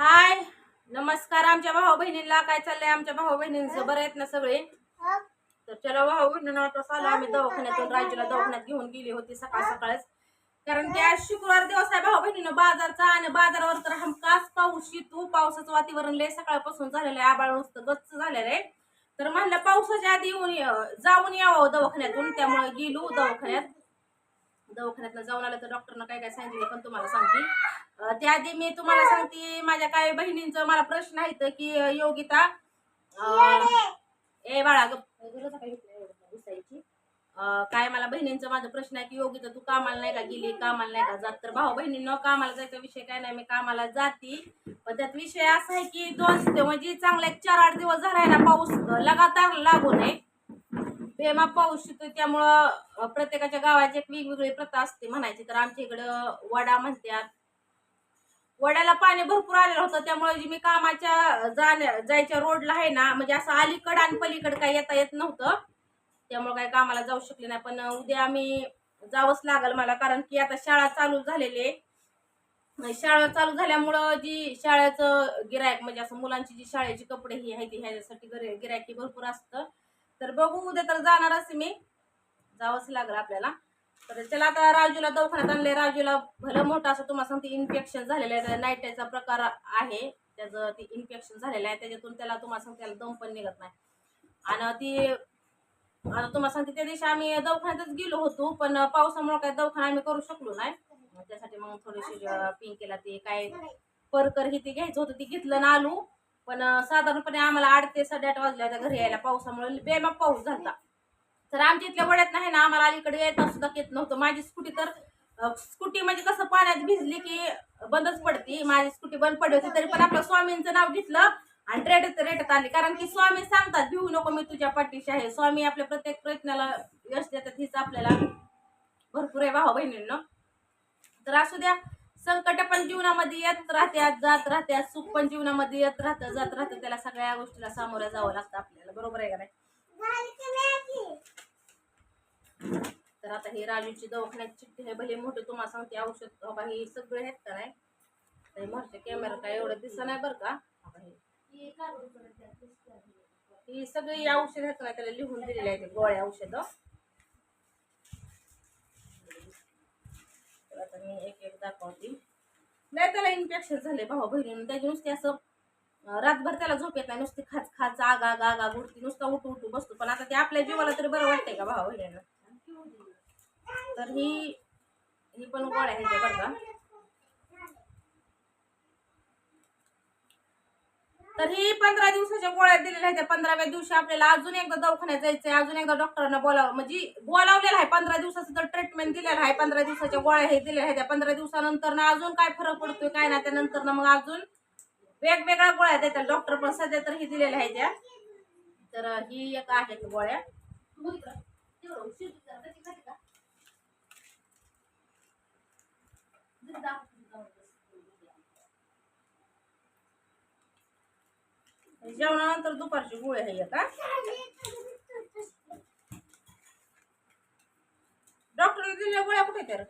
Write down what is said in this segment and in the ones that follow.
हाय नमस्कार आमच्या भाऊ बहिणींना. काय चाललंय आमच्या भाऊ बहिणींचं? बरं आहेत ना सगळे? तर चला भाऊ बहिणींना आता आलो आम्ही दवाखान्यातून. राजूला दवाखान्यात घेऊन गेली होती सकाळ सकाळच. कारण की आज शुक्रवार दिवस आहे भाऊ बहिणीनं बाजारचा आणि बाजारावर तर हमखास पाऊस येतो. पावसाचं वातावरण लय सकाळपासून झालेलं आहे. आबाळ नुसतं गच्च झालेलं आहे. तर म्हणलं पावसाच्या आधी येऊन जाऊन यावं दवाखान्यातून. त्यामुळे गेलो दवाखान्यात. दवाखान्यात जाऊन आलं तर डॉक्टरनं काय काय सांगितलं पण तुम्हाला सांगते. त्याआधी मी तुम्हाला सांगते माझ्या काही बहिणींचं मला प्रश्न आहेत की योगिता ए बाळा काय मला बहिणींचा माझा प्रश्न आहे की योगिता तू कामाला नाही का गेली? कामाला नाही का जात? तर भाऊ बहिणींना कामाला जायचा विषय काय नाही मी कामाला जाते. पण त्यात विषय असा आहे की दोन म्हणजे चांगला एक चार आठ दिवस झालाय ना पाऊस लगातार लागू नये. बेमा पाऊस येतो त्यामुळं प्रत्येकाच्या गावाची एक वेगवेगळी प्रथा असते म्हणायची. तर आमच्या इकडं वडा म्हणतात. वड्याला पाणी भरपूर आलेलं होतं त्यामुळे जी मी कामाच्या जाण्या जायच्या रोडला आहे ना म्हणजे असं अलीकड आणि पलीकड काही येता येत नव्हतं. त्यामुळे काही कामाला जाऊ शकले नाही. पण उद्या आम्ही जावंच लागल मला कारण की आता शाळा चालू झालेली आहे. शाळा चालू झाल्यामुळं जी शाळेचं गिरायक म्हणजे असं मुलांची जी शाळेची कपडे ही आहे ती ह्याच्यासाठी गिरायकी भरपूर असतं. तर बघू उद्या तर जाणारच मी. जावंच लागलं आपल्याला. तर चला आता राजूला दवाखान्यात आणले राजूला भलं मोठं असं तुम्हाला सांगते इन्फेक्शन झालेलं आहे. नाईटाचा प्रकार आहे. त्याचं ते इन्फेक्शन झालेलं आहे. त्याच्यातून त्याला तुम्हाला सांगते त्याला दम पण निघत नाही. आणि ती आता तुम्हाला सांगते त्या दिवशी आम्ही दवाखान्यातच गेलो होतो पण पावसामुळे काय दवाखाना आम्ही करू शकलो नाही. त्यासाठी मग थोडीशी पिंकेला ते काय परकर ही ते घ्यायचं होतं ते घेतलं ना आलू. पण साधारणपणे आम्हाला आठ ते साडेआठ वाजल्या होत्या घरी यायला पावसामुळे. बेमाप पाऊस झाला तर आमच्या इथल्या वड्यात नाही ना आम्हाला अलीकडे येता सुद्धा येत नव्हतं. माझी स्कूटी तर स्कूटी म्हणजे कसं पाण्यात भिजली की बंदच पडती. माझी स्कूटी बंद पडली होती तरी पण आपल्या स्वामींचं नाव घेतलं आणि रेटत रेटत आली. कारण की स्वामी सांगतात भिवू नको मी तुझ्या पाठीशी आहे. स्वामी आपल्या प्रत्येक प्रयत्नाला यश देतात हीच आपल्याला भरपूर आहे भाऊ बहिणींना तर असू द्या संकट पण जीवनामध्ये येत राहत्यात जात राहत्यात सुख पण जीवनामध्ये येत राहतं जात राहतं त्याला सगळ्या गोष्टीला सामोरं जावं लागतं आपल्याला. बरोबर आहे का नाही? तर आता हे राजूची दवाखान्यात चिठ्ठी आहे. भले मोठे तुम्हाला सांगते औषध बाबा हे सगळे आहेत का नाही? मोठे कॅमेरा काय एवढं दिसत नाही बरं का? हे. ही सगळी औषध आहेत ना त्याला लिहून दिलेली आहेत गोळ्या औषधं. आता मी एक एक दाखवते. नाही त्याला इन्फेक्शन झाले भाऊ बहिणीनं. त्याची नुसते असं रातभर त्याला झोप येत नाही. नुसती खाच खाच आगा आगा आगा गुडती नुसता उठू उठू बसतो. पण आता ते आपल्या जीवाला तरी बरं वाटतंय का भाऊ बहिणीनं? तर ही ही पण गोळ्या ह्याच्या त्या बरं का. तर ही पंधरा दिवसाच्या गोळ्या दिलेल्या आहेत. त्या पंधराव्या दिवशी आपल्याला अजून एकदा दवाखान्यात जायचंय. अजून एकदा डॉक्टरांना बोलावं. म्हणजे बोलावलेलं आहे पंधरा दिवसाचं तर ट्रीटमेंट दिलेलं आहे. पंधरा दिवसाच्या गोळ्या हे दिलेल्या आहेत. त्या पंधरा दिवसानंतर ना अजून काय फरक पडतोय काय ना त्यानंतर ना मग अजून वेगवेगळ्या गोळ्या देतात डॉक्टर पण सध्या तर ही दिलेल्या आहेत त्या. तर ही एक आहेत गोळ्या. जेवणानंतर दुपारची गोळी आहे का डॉक्टरने दिलेल्या गोळ्या कुठे तर?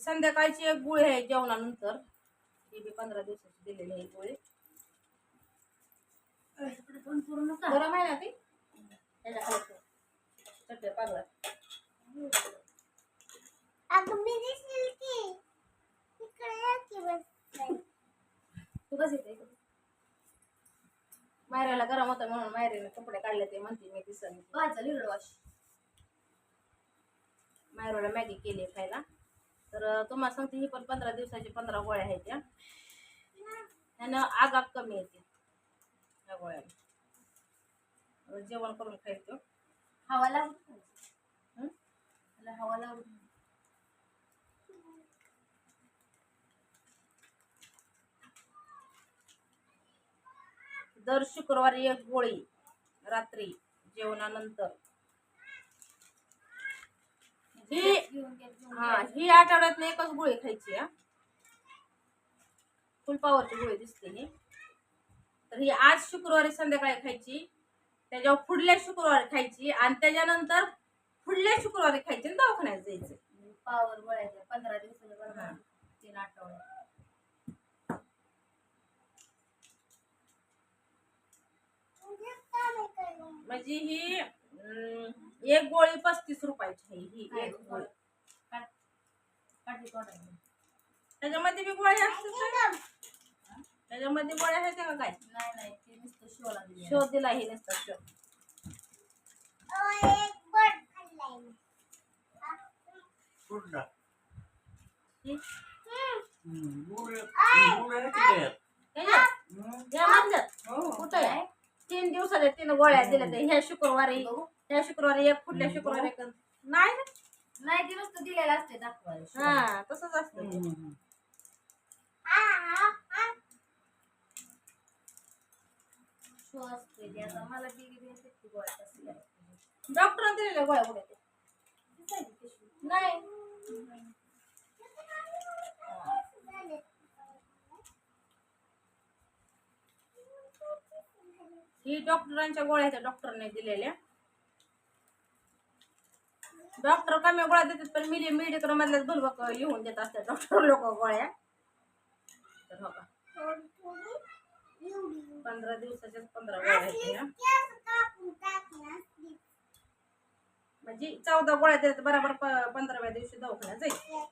संध्याकाळची एक गोळी आहे जेवणानंतर. ती बी पंधरा दिवसाची दिलेली आहे गोळी. गरम आहे ना ती? पागळा. तू कशी येते मायराला गरम होता म्हणून मायरीने कपडे काढले ते म्हणते मी दिसन. मायरोला मॅगी केली खायला. तर तुम्हाला सांगते ही पण पंधरा दिवसाची पंधरा गोळ्या आहेत त्या त्यानं आगाग कमी येते ह्या गोळ्या. रोज जेवण करून खायचो. हवा लावून हवा लावून दर शुक्रवारी एक गोळी रात्री जेवणानंतर. ही हा ही आठवड्यात एकच गोळी खायची फुलपावरची फुल पॉवरची गोळी दिसते ही. तर ही आज शुक्रवारी संध्याकाळी खायची त्याच्यावर पुढल्या शुक्रवारी खायची आणि त्याच्यानंतर पुढल्या शुक्रवारी खायची आणि दवाखान्यात जायचं पावर गोळ्याच्या पंधरा. बरोबर तीन आठवडे म्हणजे ही अं, एक गोळी पस्तीस रुपयाची आहे ही एक गोळी काढ काढली तोंडाला. त्याच्यामध्ये बी गोळ्या असतात का? त्याच्यामध्ये गोळ्या आहेत का काय? नाही नाही ते नुसतं शोला दिली हे नसतात शोध कुठला? ही? कुठं आहे? तीन दिवसाच्या तीन गोळ्या दिल्या त्या. ह्या शुक्रवारी. ह्या शुक्रवारी एक पुढल्या शुक्रवारी एक. नाही ना? नाही ते नुसतं दिलेलं असते दाखवायला. हा तसंच असतं. ते आता दिली दिली ती डॉक्टर कमी गोळ्या देतात पण मिली मेडिकल मधल्याच भरबक लिहून देत डॉक्टर हो का पंधरा दिवसाच्याच पंधरा गोळ्या आहेत ह्या. म्हणजे चौदा गोळ्या देतात बरोबर प- पंधराव्या दिवशी दवाखान्यात जाईल.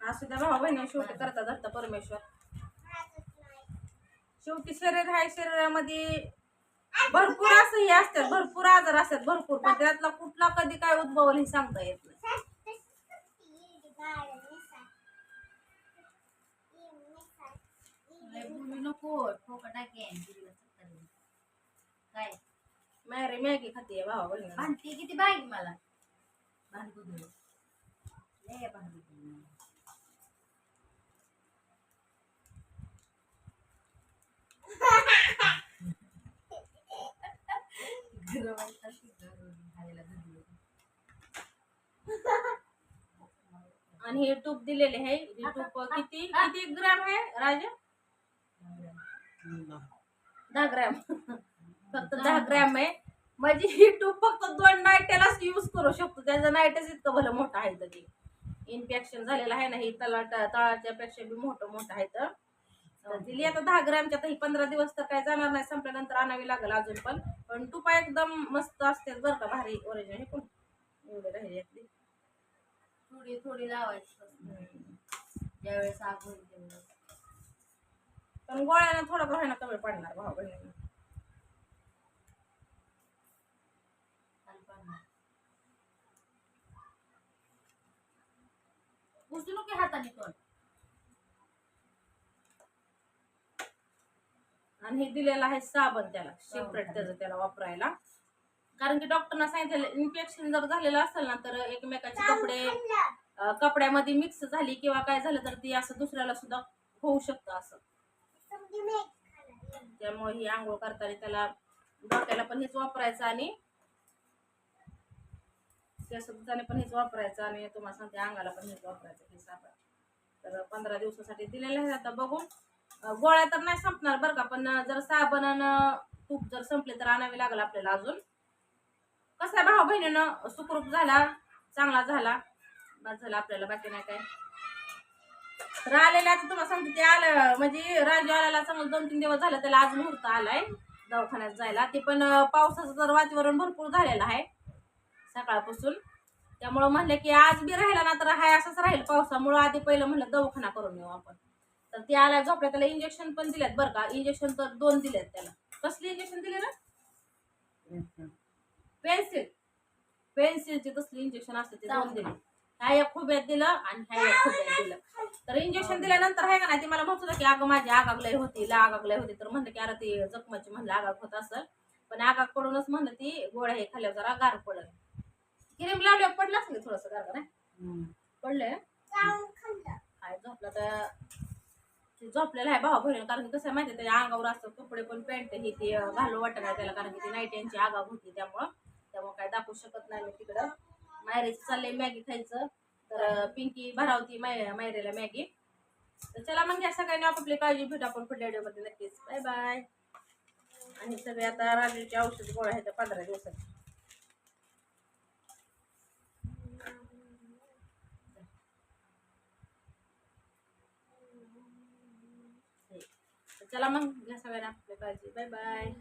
असू द्या भाऊ बहिणी शेवटी करता धरता परमेश्वर. शेवटी शरीर आहे शरीरामध्ये भरपूर असं हे असतात भरपूर आजार असतात भरपूर. पण त्यातला कुठला कधी काय उद्भवल हे सांगता येत नाही. नको ठोका टाकेन काय? मॅरी मॅगी खाते भावा बहिणी भांडती किती बाई मला? लय आणि हे तूप दिलेले आहे. हे तूप किती किती ग्रॅम आहे राजा. दहा ग्रॅम. फक्त दहा ग्रॅम आहे. म्हणजे ही तूप फक्त दोन नाईट्यालाच यूज करू शकतो. त्याचं नाईटच इतकं भलं मोठं आहे तर ते. इन्फेक्शन झालेलं आहे ना हे तळाच्या पेक्षा बी मोठं मोठं आहे तर. तर दिली आता दहा ग्रॅमच्या तर ही पंधरा दिवस तर काय जाणार नाही संपल्यानंतर आणावी लागेल अजून पण. पण तुपा एकदम मस्त असते बरं का भारी ओरिजिनल हे पण. एवढे राहिले यातली थोडी थोडी लावायची ज्यावेळेस आग होईल त्यावेळेस पण गोळ्यानं थोडं का होईना कमी पडणार भाऊ बहिणींना. पाडणार. उचलू नको हाताने तोंड? हे दिलेलं आहे साबण त्याला. सेपरेट त्याचं त्याला वापरायला. कारण की डॉक्टरना सांगितलेलं इन्फेक्शन जर झालेलं असेल ना तर एकमेकाचे कपडे कपड्यामध्ये मिक्स झाली किंवा काय झालं तर ती असं दुसऱ्याला सुद्धा होऊ शकतं असं. त्यामुळे ही आंघोळ करताना त्याला डोक्याला पण हेच वापरायचं आणि धुताना पण हेच वापरायचं आणि तुम्हाला सांगते अंगाला पण हेच वापरायचं हे साबण. तर पंधरा दिवसासाठी दिलेलं आहे आता बघू अं, गोळ्या तर नाही संपणार बरं का पण जर साबण तूप जर संपले तर आणावे लागलं आपल्याला अजून. कसं आहे भाऊ बहिणीनं सुखरूप झाला चांगला झाला. बस झाला आपल्याला बाकी नाही काय. तर आता तुम्हाला सांगते ते आलं म्हणजे राजू आल्याला चांगलं दोन तीन दिवस झालं त्याला आज मुहूर्त आलाय दवाखान्यात जायला. ते पण पावसाचं जर वातावरण भरपूर झालेलं आहे सकाळपासून. त्यामुळं म्हणलं की आज बी राहिला ना तर हाय असंच राहील पावसामुळं. आधी पहिलं म्हणलं दवाखाना करून येऊ आपण. तर ते आल्या झोपल्या त्याला इंजेक्शन पण दिलेत बरं का. इंजेक्शन तर दोन दिलेत त्याला. कसले इंजेक्शन दिले ना पेन्सिल पेन्सिलचे तसले इंजेक्शन असते ते दोन दिले ह्या एक खुब्यात दिलं आणि ह्या एक खुब्यात दिलं. तर इंजेक्शन दिल्यानंतर आहे का नाही ते मला म्हणत होतं की अगं माझी आगागलय होती ला आगागलय होती. तर म्हणलं की अरे ते जखमाची म्हणलं आगाग होत असेल. पण आगाग पडूनच म्हणलं ती गोळ्या हे खाल्ल्यावर जरा गार पडल. क्रीम लावल्यावर पडलं असेल थोडंसं गार का नाही? हं. पडलंय? काय झोपला तर झोपलेला आहे भाऊ बहिणी कारण कसं आहे माहिती आहे, त्याच्या अंगावर असतं कपडे पण पॅन्ट हे ते घालू वाटत नाही त्याला कारण की ती नाईट यांची आगाव होती त्यामुळं. त्यामुळं काय दाखवू शकत नाही मी तिकडं. मायरेचं चाललंय मॅगी खायचं. तर पिंकी भरावती माय मायरेला मॅगी. तर चला मग या सगळ्यांनी आपापली काळजी भेटू आपण पुढल्या व्हिडिओमध्ये नक्कीच. Bye bye. आणि सगळे आता राजूची औषध गोळ्या आहेत पंधरा दिवसात. चला मग या सगळ्यांना आपली काळजी बाय बाय